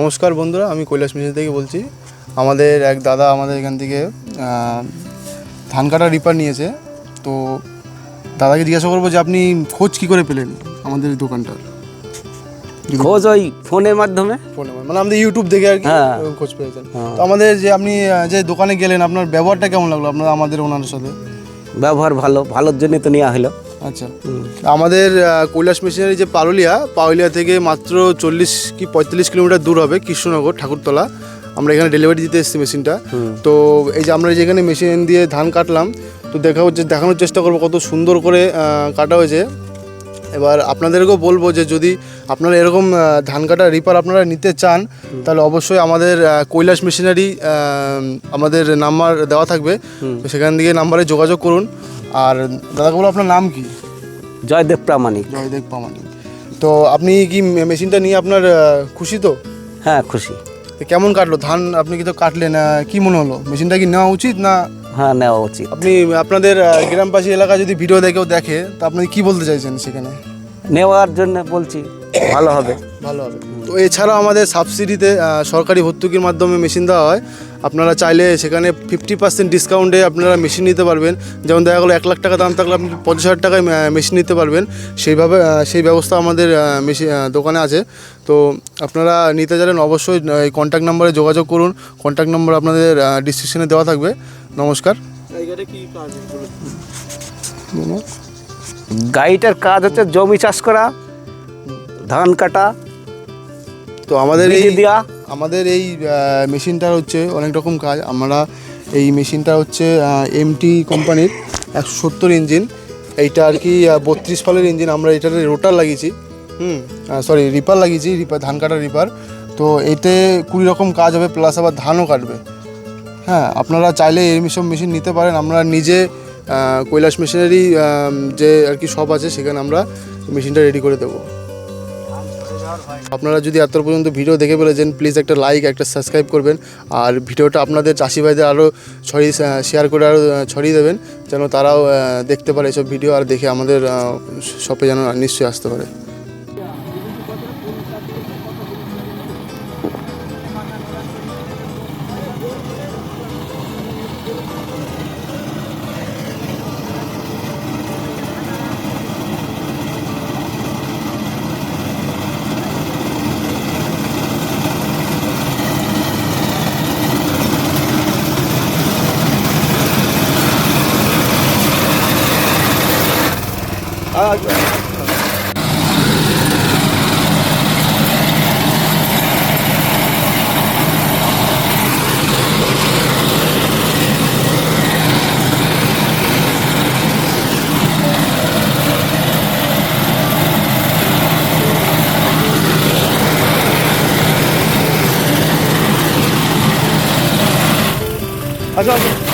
নমস্কার বন্ধুরা আমি কৈলাস মিশন থেকে বলছি। আমাদের এক দাদা আমাদের এখান থেকে ধান কাটা রিপার নিয়েছে। তো দাদাকে জিজ্ঞাসা করব যে আপনি খোঁজ কী করে পেলেন আমাদের এই দোকানটার? খোঁজ ওই ফোনের মাধ্যমে? ফোনে মানে আমাদের ইউটিউব দেখে আর কি হ্যাঁ। খোঁজ পেয়েছেন। হ্যাঁ। তো আমাদের যে আপনি যে দোকানে গেলেন আপনার ব্যবহারটা কেমন লাগল আপনার আমাদের ওনার সাথে? ব্যবহার ভালো ভালোর জন্য তো নেওয়া হলো। আচ্ছা। আমাদের কৈলাস মিশনারি যে পারুলিয়া পাউলিয়া থেকে মাত্র চল্লিশ কি পঁয়তাল্লিশ কিলোমিটার দূর হবে কৃষ্ণনগর ঠাকুরতলা। আমরা এখানে ডেলিভারি দিতে এসেছি মেশিনটা তো এই যে আমরা যেখানে মেশিন দিয়ে ধান কাটলাম তো দেখা হচ্ছে দেখানোর চেষ্টা করব কত সুন্দর করে কাটা হয়েছে। এবার আপনাদেরকেও বলব যে যদি আপনারা এরকম ধান কাটা রিপার আপনারা নিতে চান তাহলে অবশ্যই আমাদের কৈলাস মেশিনারি আমাদের নাম্বার দেওয়া থাকবে। তো সেখান থেকে নাম্বারে যোগাযোগ করুন। আর দাদাকে বলো আপনার নাম কি? জয়দেব প্রামাণিক। জয়দেব প্রামাণিক। তো আপনি কি মেশিনটা নিয়ে আপনার খুশি তো? হ্যাঁ খুশি। কেমন কাটলো? ধান আপনি কি তো কাটলেন কি মনে হলো? মেশিনটা কি নেওয়া উচিত না হ্যাঁ নেওয়া উচিত। আপনি আপনাদের গ্রামবাসী এলাকা যদি ভিডিও দেখেও দেখে তা আপনি কি বলতে চাইছেন সেখানে? নেওয়ার জন্য বলছি ভালো হবে। ভালো হবে। তো এছাড়াও আমাদের সাবসিডিতে সরকারি ভর্তুকির মাধ্যমে মেশিন দেওয়া হয়। আপনারা চাইলে সেখানে ফিফটি পার্সেন্ট ডিসকাউন্টে আপনারা মেশিন নিতে পারবেন। যেমন দেখা গেলো এক লাখ টাকা দাম থাকলে আপনি পঞ্চাশ হাজার টাকায় মেশিন নিতে পারবেন। সেইভাবে সেই ব্যবস্থা আমাদের মেশিন দোকানে আছে। তো আপনারা নিতে চাইলেন অবশ্যই এই কন্ট্যাক্ট নাম্বারে যোগাযোগ করুন। কন্ট্যাক্ট নাম্বার আপনাদের ডিসক্রিপশনে দেওয়া থাকবে। নমস্কার। গাড়িটার কাজ হচ্ছে জমি চাষ করা ধান কাটা তো আমাদের এই দেওয়া। আমাদের এই মেশিনটার হচ্ছে অনেক রকম কাজ। আমরা এই মেশিনটা হচ্ছে এমটি কোম্পানির একশো সত্তর ইঞ্জিন। এইটা আর কি বত্রিশ ফলের ইঞ্জিন। আমরা এটাতে রোটার লাগিয়েছি। হুম সরি রিপার লাগিয়েছি রিপার ধান কাটার রিপার। তো এতে কুড়ি রকম কাজ হবে প্লাস আবার ধানও কাটবে। হ্যাঁ আপনারা চাইলে এই সব মেশিন নিতে পারেন। আমরা নিজে কৈলাস মেশিনারি যে আর কি শপ আছে, সেখানে আমরা মেশিনটা রেডি করে দেবো। আপনারা যদি এত পর্যন্ত ভিডিও দেখে ফেলেছেন প্লিজ একটা লাইক একটা সাবস্ক্রাইব করবেন। আর ভিডিওটা আপনাদের চাষি ভাইদের আরও ছড়িয়ে শেয়ার করে আরও ছড়িয়ে দেবেন, যেন তারাও দেখতে পারে এসব ভিডিও আর দেখে আমাদের শপে যেন নিশ্চয়ই আসতে পারে। আচ্ছা আচ্ছা